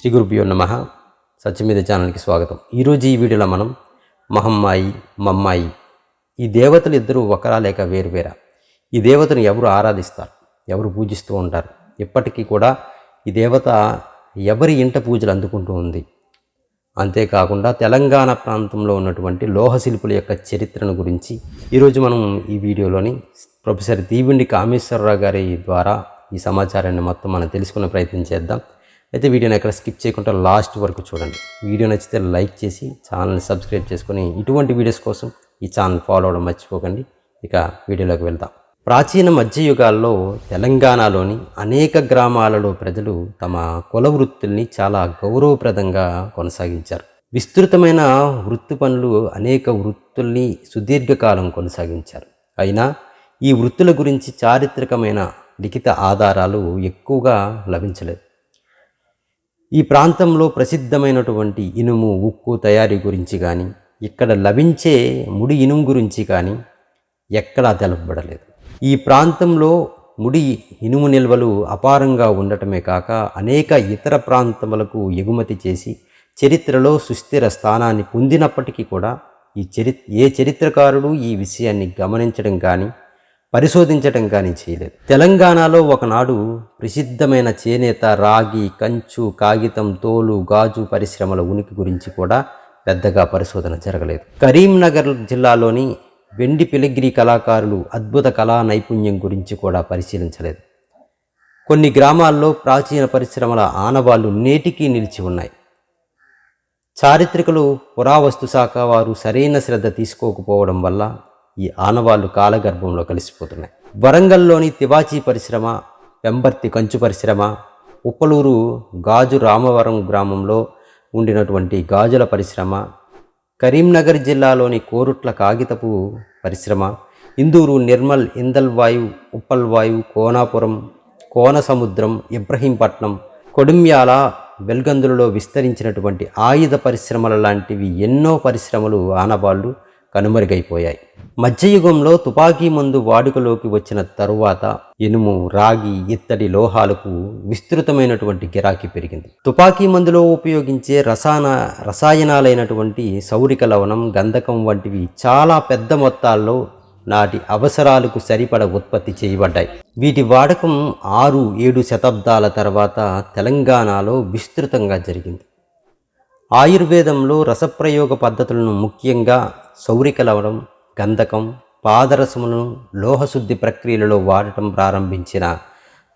శ్రీ గురుభ్యో నమ. సత్యమీద ఛానల్కి స్వాగతం. ఈరోజు ఈ వీడియోలో మనం మహమ్మాయి మమ్మాయి ఈ దేవతలు ఇద్దరు ఒకరా లేక వేరువేరా ఈ దేవతను ఎవరు ఆరాధిస్తారు? ఎవరు పూజిస్తూ ఉంటారు? ఇప్పటికీ కూడా ఈ దేవత ఎవరి ఇంట పూజలు అందుకుంటూ ఉంది? అంతేకాకుండా తెలంగాణ ప్రాంతంలో ఉన్నటువంటి లోహ శిల్పుల యొక్క చరిత్రను గురించి ఈరోజు మనం ఈ వీడియోలోని ప్రొఫెసర్ దీవిండి కామేశ్వరరావు గారి ద్వారా ఈ సమాచారాన్ని మొత్తం మనం తెలుసుకునే ప్రయత్నం చేద్దాం. అయితే వీడియోని ఎక్కడ స్కిప్ చేయకుండా లాస్ట్ వరకు చూడండి. వీడియో నచ్చితే లైక్ చేసి ఛానల్ని సబ్స్క్రైబ్ చేసుకొని ఇటువంటి వీడియోస్ కోసం ఈ ఛానల్ ఫాలో అవడం మర్చిపోకండి. ఇక వీడియోలోకి వెళ్దాం. ప్రాచీన మధ్యయుగాల్లో తెలంగాణలోని అనేక గ్రామాలలో ప్రజలు తమ కుల వృత్తుల్ని చాలా గౌరవప్రదంగా కొనసాగించారు. విస్తృతమైన వృత్తి పనులు అనేక వృత్తుల్ని సుదీర్ఘకాలం కొనసాగించారు. అయినా ఈ వృత్తుల గురించి చారిత్రకమైన లిఖిత ఆధారాలు ఎక్కువగా లభించలేదు. ఈ ప్రాంతంలో ప్రసిద్ధమైనటువంటి ఇనుము ఉక్కు తయారీ గురించి కానీ ఇక్కడ లభించే ముడి ఇనుము గురించి కానీ ఎక్కడా తెలపబడలేదు ఈ ప్రాంతంలో ముడి ఇనుము నిల్వలు అపారంగా ఉండటమే కాక అనేక ఇతర ప్రాంతములకు ఎగుమతి చేసి చరిత్రలో సుస్థిర స్థానాన్ని పొందినప్పటికీ కూడా ఈ చరి ఏ చరిత్రకారుడు ఈ విషయాన్ని గమనించడం కానీ పరిశోధించటం కానీ చేయలేదు. తెలంగాణలో ఒకనాడు ప్రసిద్ధమైన చేనేత రాగి కంచు కాగితం తోలు గాజు పరిశ్రమల ఉనికి గురించి కూడా పెద్దగా పరిశోధన జరగలేదు. కరీంనగర్ జిల్లాలోని వెండి పిలిగ్రి కళాకారులు అద్భుత కళా నైపుణ్యం గురించి కూడా పరిశీలించలేదు. కొన్ని గ్రామాల్లో ప్రాచీన పరిశ్రమల ఆనవాళ్ళు నేటికీ నిలిచి ఉన్నాయి. చారిత్రకులు పురావస్తు శాఖ వారు సరైన శ్రద్ధ తీసుకోకపోవడం వల్ల ఈ ఆనవాళ్ళు కాలగర్భంలో కలిసిపోతున్నాయి. వరంగల్లోని తివాచీ పరిశ్రమ పెంబర్తి కంచు పరిశ్రమ ఉప్పలూరు గాజు రామవరం గ్రామంలో ఉండినటువంటి గాజుల పరిశ్రమ కరీంనగర్ జిల్లాలోని కోరుట్ల కాగితపు పరిశ్రమ ఇందూరు నిర్మల్ ఇందల్ వాయు ఉప్పల్ వాయు కోనాపురం కోన సముద్రం ఇబ్రహీంపట్నం కొడుమ్యాల వెల్గందులలో విస్తరించినటువంటి ఆయుధ పరిశ్రమల లాంటివి ఎన్నో పరిశ్రమలు ఆనవాళ్ళు కనుమరుగైపోయాయి. మధ్యయుగంలో తుపాకీ మందు వాడుకలోకి వచ్చిన తరువాత ఇనుము రాగి ఇత్తడి లోహాలకు విస్తృతమైనటువంటి గిరాకీ పెరిగింది. తుపాకీ మందులో ఉపయోగించే రసాయన రసాయనాలైనటువంటి సౌరిక లవణం గంధకం వంటివి చాలా పెద్ద మొత్తాల్లో నాటి అవసరాలకు సరిపడ ఉత్పత్తి చేయబడ్డాయి. వీటి వాడకం ఆరు ఏడు శతాబ్దాల తర్వాత తెలంగాణలో విస్తృతంగా జరిగింది. ఆయుర్వేదంలో రసప్రయోగ పద్ధతులను ముఖ్యంగా సౌరికలవడం గంధకం పాదరసములను లోహశుద్ధి ప్రక్రియలలో వాడటం ప్రారంభించిన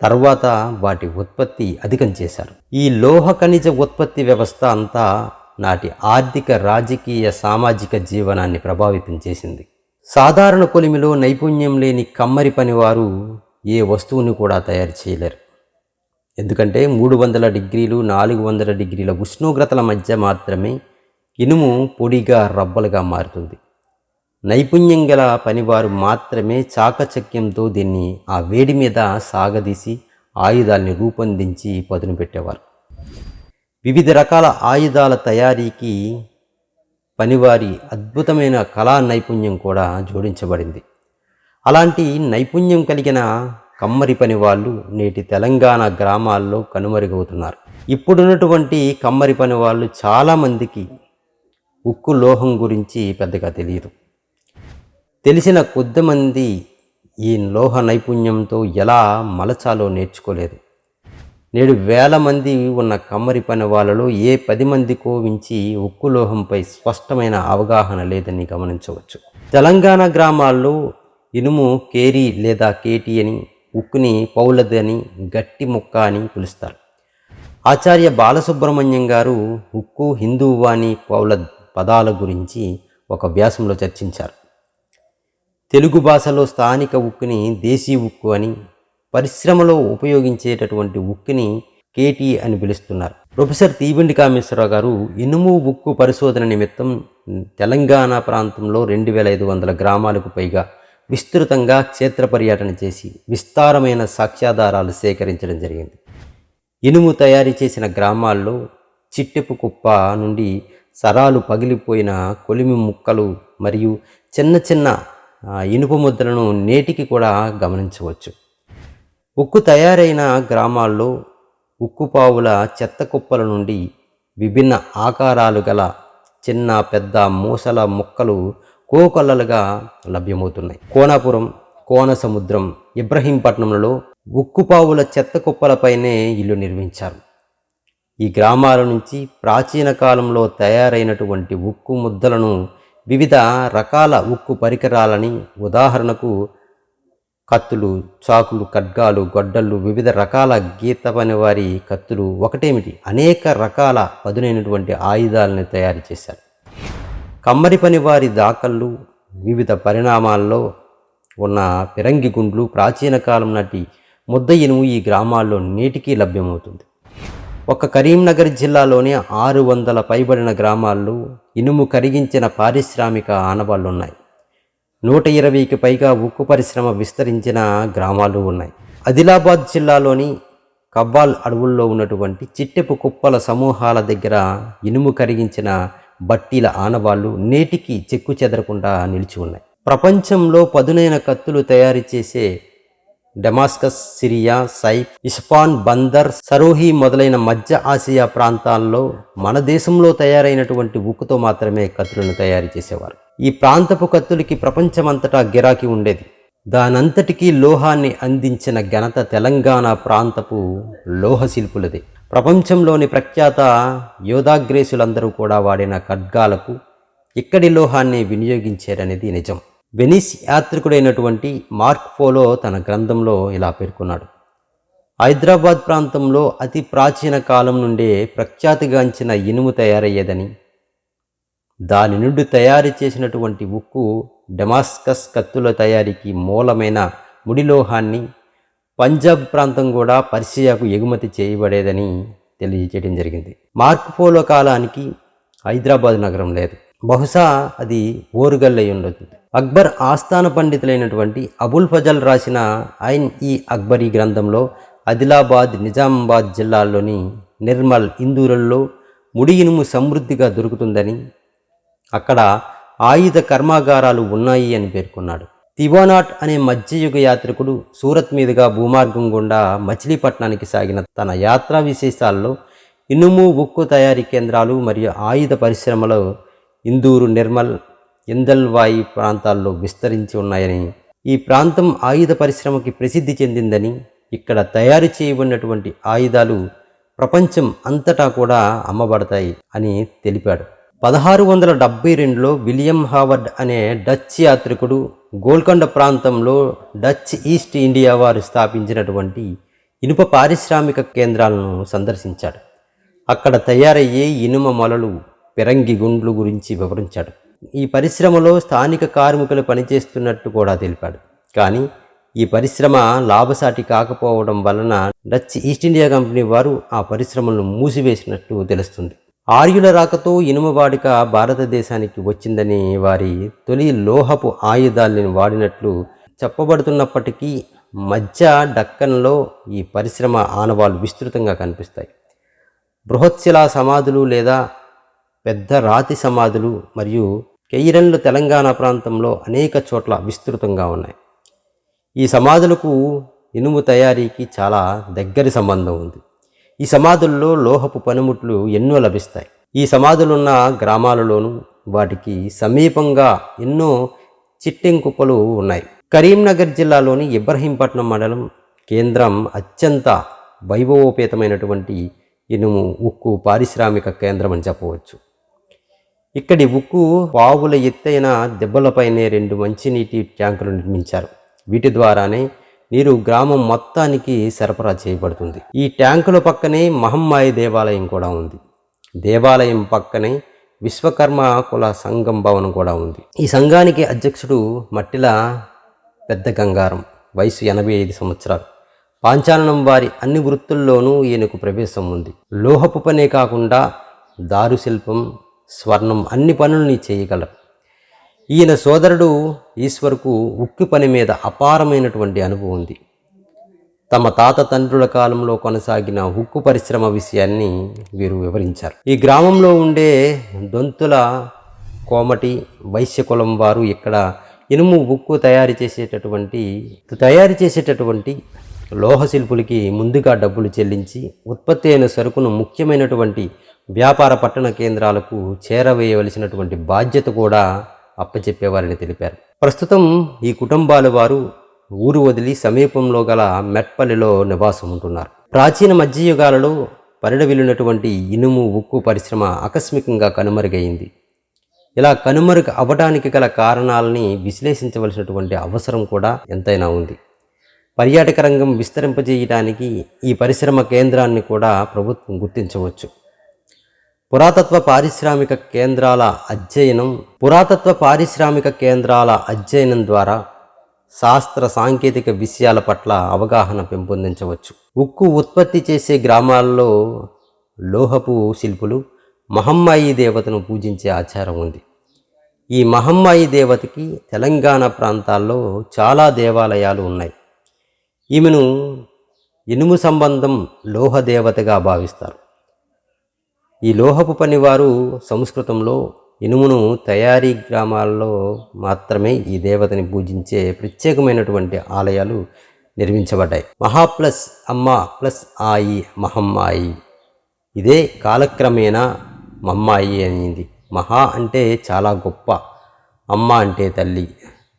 తర్వాత వాటి ఉత్పత్తి అధికం చేశారు. ఈ లోహ ఖనిజ ఉత్పత్తి వ్యవస్థ అంతా నాటి ఆర్థిక రాజకీయ సామాజిక జీవనాన్ని ప్రభావితం చేసింది. సాధారణ కొలిమిలో నైపుణ్యం లేని కమ్మరి పనివారు ఏ వస్తువుని కూడా తయారు చేయలేరు. ఎందుకంటే మూడు వందల డిగ్రీలు నాలుగు వందల డిగ్రీల ఉష్ణోగ్రతల మధ్య మాత్రమే ఇనుము పొడిగా రబ్బలుగా మారుతుంది. నైపుణ్యం గల పనివారు మాత్రమే చాకచక్యంతో దీన్ని ఆ వేడి మీద సాగదీసి ఆయుధాల్ని రూపొందించి పదును పెట్టేవారు. వివిధ రకాల ఆయుధాల తయారీకి పనివారి అద్భుతమైన కళా నైపుణ్యం కూడా జోడించబడింది. అలాంటి నైపుణ్యం కలిగిన కమ్మరి పని వాళ్ళు నేటి తెలంగాణ గ్రామాల్లో కనుమరుగవుతున్నారు. ఇప్పుడున్నటువంటి కమ్మరి పని వాళ్ళు చాలామందికి ఉక్కు లోహం గురించి పెద్దగా తెలియదు. తెలిసిన కొద్దిమంది ఈ లోహ నైపుణ్యంతో ఎలా మలచాలో నేర్చుకోలేదు. నేడు వేల మంది ఉన్న కమ్మరి పని వాళ్ళలో ఏ పది మందికో మించి ఉక్కు లోహంపై స్పష్టమైన అవగాహన లేదని గమనించవచ్చు. తెలంగాణ గ్రామాల్లో ఇనుము కేరీ లేదా కేటీ అని ఉక్కుని పౌలది అని గట్టి ముక్క అని పిలుస్తారు. ఆచార్య బాలసుబ్రహ్మణ్యం గారు ఉక్కు హిందువు అని పౌల పదాల గురించి ఒక వ్యాసంలో చర్చించారు. తెలుగు భాషలో స్థానిక ఉక్కుని దేశీ ఉక్కు అని పరిశ్రమలో ఉపయోగించేటటువంటి ఉక్కుని కేటీ అని పిలుస్తున్నారు. ప్రొఫెసర్ తీబండి కామేశ్వరరావు గారు ఇనుము ఉక్కు పరిశోధన నిమిత్తం తెలంగాణ ప్రాంతంలో రెండు వేల ఐదు వందల గ్రామాలకు పైగా విస్తృతంగా క్షేత్ర పర్యటన చేసి విస్తారమైన సాక్ష్యాధారాలు సేకరించడం జరిగింది. ఇనుము తయారు చేసిన గ్రామాల్లో చిట్టెపు కుప్ప నుండి సరాలు పగిలిపోయిన కొలిమి ముక్కలు మరియు చిన్న చిన్న ఇనుప ముద్దలను నేటికి కూడా గమనించవచ్చు. ఉక్కు తయారైన గ్రామాల్లో ఉక్కుపావుల చెత్త కుప్పల నుండి విభిన్న ఆకారాలు గల చిన్న పెద్ద మూసల ముక్కలు కోకొల్లలుగా లభ్యమవుతున్నాయి. కోనాపురం కోనసముద్రం ఇబ్రహీంపట్నంలో ఉక్కుపావుల చెత్త కుప్పలపైనే ఇల్లు నిర్మించారు. ఈ గ్రామాల నుంచి ప్రాచీన కాలంలో తయారైనటువంటి ఉక్కు ముద్దలను వివిధ రకాల ఉక్కు పరికరాలని ఉదాహరణకు కత్తులు చాకులు ఖడ్గాలు గొడ్డళ్ళు వివిధ రకాల గీత పనివారి కత్తులు ఒకటేమిటి? అనేక రకాల పదునైనటువంటి ఆయుధాలను తయారు చేశారు. కమ్మరి పనివారి దాఖళ్ళు వివిధ పరిణామాల్లో ఉన్న పిరంగి గుండ్లు ప్రాచీన కాలం నాటి ముద్ద ఇనుము ఈ గ్రామాల్లో నేటికీ లభ్యమవుతుంది. ఒక కరీంనగర్ జిల్లాలోనే ఆరు వందల పైబడిన గ్రామాల్లో ఇనుము కరిగించిన పారిశ్రామిక ఆనవాళ్ళు ఉన్నాయి నూట ఇరవైకి పైగా ఉక్కు పరిశ్రమ విస్తరించిన గ్రామాలు ఉన్నాయి. ఆదిలాబాద్ జిల్లాలోని కవ్వాల్ అడవుల్లో ఉన్నటువంటి చిట్టెపు కుప్పల సమూహాల దగ్గర ఇనుము కరిగించిన బట్టీల ఆనవాళ్ళు నేటికి చెక్కు చెదరకుండా నిలిచి ఉన్నాయి. ప్రపంచంలో పదునైన కత్తులు తయారు చేసే డెమాస్కస్ సిరియా సైఫ్ ఇస్పాన్ బందర్ సరోహి మొదలైన మధ్య ఆసియా ప్రాంతాల్లో మన దేశంలో తయారైనటువంటి ఉక్కుతో మాత్రమే కత్తులను తయారు చేసేవారు. ఈ ప్రాంతపు కత్తులకి ప్రపంచమంతటా గిరాకీ ఉండేది. దానంతటికీ లోహాన్ని అందించిన ఘనత తెలంగాణ ప్రాంతపు లోహశిల్పులదే. ప్రపంచంలోని ప్రఖ్యాత యోధాగ్రేసులందరూ కూడా వాడిన ఖడ్గాలకు ఇక్కడి లోహాన్ని వినియోగించారనేది నిజం. వెనిస్ యాత్రికుడైనటువంటి మార్క్ పోలో తన గ్రంథంలో ఇలా పేర్కొన్నాడు. హైదరాబాద్ ప్రాంతంలో అతి ప్రాచీన కాలం నుండే ప్రఖ్యాతిగాంచిన ఇనుము తయారయ్యేదని దాని నుండి తయారు చేసినటువంటి ఉక్కు డెమాస్కస్ కత్తుల తయారీకి మూలమైన ముడిలోహాన్ని పంజాబ్ ప్రాంతం కూడా పర్షియాకు ఎగుమతి చేయబడేదని తెలియజేయడం జరిగింది. మార్క్పోలో కాలానికి హైదరాబాద్ నగరం లేదు. బహుశా అది ఓరుగల్లై ఉండదు అక్బర్ ఆస్థాన పండితులైనటువంటి అబుల్ ఫజల్ రాసిన ఐన్ ఈ అక్బరీ గ్రంథంలో ఆదిలాబాద్ నిజామాబాద్ జిల్లాల్లోని నిర్మల్ ఇందూరుల్లో ముడి ఇనుము సమృద్ధిగా దొరుకుతుందని అక్కడ ఆయుధ కర్మాగారాలు ఉన్నాయి అని పేర్కొన్నాడు. తివానాట్ అనే మధ్యయుగ యాత్రికుడు సూరత్ మీదుగా భూమార్గం గుండా మచిలీపట్నానికి సాగిన తన యాత్రా విశేషాల్లో ఇనుము ఉక్కు తయారీ కేంద్రాలు మరియు ఆయుధ పరిశ్రమలో ఇందూరు నిర్మల్ ఇందల్వాయి ప్రాంతాల్లో విస్తరించి ఉన్నాయని ఈ ప్రాంతం ఆయుధ పరిశ్రమకి ప్రసిద్ధి చెందిందని ఇక్కడ తయారు చేయబడినటువంటి ఆయుధాలు ప్రపంచం అంతటా కూడా అమ్మబడతాయి అని తెలిపాడు. పదహారు వందల డెబ్బై రెండులో విలియం హావర్డ్ అనే డచ్ యాత్రికుడు గోల్కొండ ప్రాంతంలో డచ్ ఈస్ట్ ఇండియా వారు స్థాపించినటువంటి ఇనుప పారిశ్రామిక కేంద్రాలను సందర్శించాడు. అక్కడ తయారయ్యే ఇనుమ మొలలు పిరంగి గుండ్లు గురించి వివరించాడు. ఈ పరిశ్రమలో స్థానిక కార్మికులు పనిచేస్తున్నట్టు కూడా తెలిపాడు. కానీ ఈ పరిశ్రమ లాభసాటి కాకపోవడం వలన డచ్ ఈస్ట్ ఇండియా కంపెనీ వారు ఆ పరిశ్రమలను మూసివేసినట్టు తెలుస్తుంది. ఆర్యుల రాకతో ఇనుమువాడిక భారతదేశానికి వచ్చిందని వారి తొలి లోహపు ఆయుధాలను వాడినట్లు చెప్పబడుతున్నప్పటికీ మధ్య డక్కన్లో ఈ పరిశ్రమ ఆనవాళ్ళు విస్తృతంగా కనిపిస్తాయి. బృహత్శిలా సమాధులు లేదా పెద్ద రాతి సమాధులు మరియు కెయిరన్లు తెలంగాణ ప్రాంతంలో అనేక చోట్ల విస్తృతంగా ఉన్నాయి. ఈ సమాధులకు ఇనుము తయారీకి చాలా దగ్గరి సంబంధం ఉంది. ఈ సమాధుల్లో లోహపు పనిముట్లు ఎన్నో లభిస్తాయి. ఈ సమాధులున్న గ్రామాలలోనూ వాటికి సమీపంగా ఎన్నో చిట్టెం కుప్పలు ఉన్నాయి. కరీంనగర్ జిల్లాలోని ఇబ్రహీంపట్నం మండలం కేంద్రం అత్యంత వైభవోపేతమైనటువంటి ఇనుము ఉక్కు పారిశ్రామిక కేంద్రం అని చెప్పవచ్చు. ఇక్కడి ఉక్కు పావుల ఎత్తైన దెబ్బలపైనే రెండు మంచినీటి ట్యాంకులు నిర్మించారు. వీటి ద్వారానే నీరు గ్రామం మొత్తానికి సరఫరా చేయబడుతుంది. ఈ ట్యాంకుల పక్కనే మహమ్మాయి దేవాలయం కూడా ఉంది. దేవాలయం పక్కనే విశ్వకర్మ కుల సంఘం భవనం కూడా ఉంది. ఈ సంఘానికి అధ్యక్షుడు మట్టిల పెద్ద గంగారం వయసు ఎనభై ఐదు సంవత్సరాలు. పాంచాలనం వారి అన్ని వృత్తుల్లోనూ ఈయనకు ప్రవేశం ఉంది. లోహపు పనే కాకుండా దారు శిల్పం స్వర్ణం అన్ని పనుల్ని చేయగలరు. ఈయన సోదరుడు ఈశ్వర్కు ఉక్కి పని మీద అపారమైనటువంటి అనుభవం ఉంది. తమ తాత తండ్రుల కాలంలో కొనసాగిన ఉక్కు పరిశ్రమ విషయాన్ని వీరు వివరించారు. ఈ గ్రామంలో ఉండే దొంతుల కోమటి వైశ్యకులం వారు ఇక్కడ ఇనుము ఉక్కు తయారు చేసేటటువంటి తయారు చేసేటటువంటి లోహ శిల్పులకి ముందుగా డబ్బులు చెల్లించి ఉత్పత్తి అయిన సరుకును ముఖ్యమైనటువంటి వ్యాపార పట్టణ కేంద్రాలకు చేరవేయవలసినటువంటి బాధ్యత కూడా అప్పచెప్పేవారని తెలిపారు. ప్రస్తుతం ఈ కుటుంబాల వారు ఊరు వదిలి సమీపంలో గల మెట్పల్లిలో నివాసం ఉంటున్నారు. ప్రాచీన మధ్యయుగాలలో పరిడవిల్లినటువంటి ఇనుము ఉక్కు పరిశ్రమ ఆకస్మికంగా కనుమరుగైంది. ఇలా కనుమరుగు అవ్వడానికి గల కారణాలని విశ్లేషించవలసినటువంటి అవసరం కూడా ఎంతైనా ఉంది. పర్యాటక రంగం విస్తరింపజేయడానికి ఈ పరిశ్రమ కేంద్రాన్ని కూడా ప్రభుత్వం గుర్తించవచ్చు. పురాతత్వ పారిశ్రామిక కేంద్రాల అధ్యయనం పురాతత్వ పారిశ్రామిక కేంద్రాల అధ్యయనం ద్వారా శాస్త్ర సాంకేతిక విషయాల పట్ల అవగాహన పెంపొందించవచ్చు. ఉక్కు ఉత్పత్తి చేసే గ్రామాల్లో లోహపు శిల్పులు మహమ్మాయి దేవతను పూజించే ఆచారం ఉంది. ఈ మహమ్మాయి దేవతకి తెలంగాణ ప్రాంతాల్లో చాలా దేవాలయాలు ఉన్నాయి. ఈమెను ఇనుము సంబంధం లోహ దేవతగా భావిస్తారు. ఈ లోహపు పనివారు సంస్కృతంలో ఇనుమును తయారీ గ్రామాల్లో మాత్రమే ఈ దేవతని పూజించే ప్రత్యేకమైనటువంటి ఆలయాలు నిర్మించబడ్డాయి. మహా ప్లస్ అమ్మ ప్లస్ ఆయి మహమ్మాయి. ఇదే కాలక్రమేణా మమ్మాయి అయింది. మహా అంటే చాలా గొప్ప. అమ్మ అంటే తల్లి.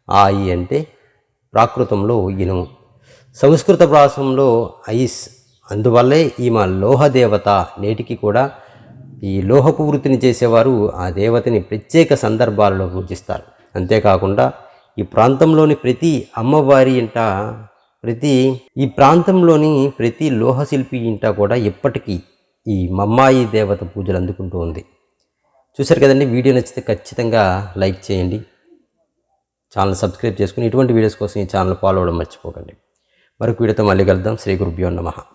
ఆయి అంటే ప్రాకృతంలో ఇనుము. సంస్కృత ప్రాసంలో ఐస్. అందువల్లే ఈమె లోహదేవత నేటికి కూడా ఈ లోహపు వృత్తిని చేసేవారు ఆ దేవతని ప్రత్యేక సందర్భాలలో పూజిస్తారు. అంతేకాకుండా ఈ ప్రాంతంలోని ప్రతి అమ్మవారి ఇంట ప్రతి ఈ ప్రాంతంలోని ప్రతి లోహశిల్పి ఇంట కూడా ఇప్పటికీ ఈ మమ్మాయి దేవత పూజలు అందుకుంటూ ఉంది. చూశారు కదండి వీడియో నచ్చితే ఖచ్చితంగా లైక్ చేయండి. ఛానల్ సబ్స్క్రైబ్ చేసుకుని ఇటువంటి వీడియోస్ కోసం ఈ ఛానల్ ఫాలో అవ్వడం మర్చిపోకండి. మరొక వీడియోతో మళ్ళీ కలుద్దాం. శ్రీ గురుభ్యో నమః.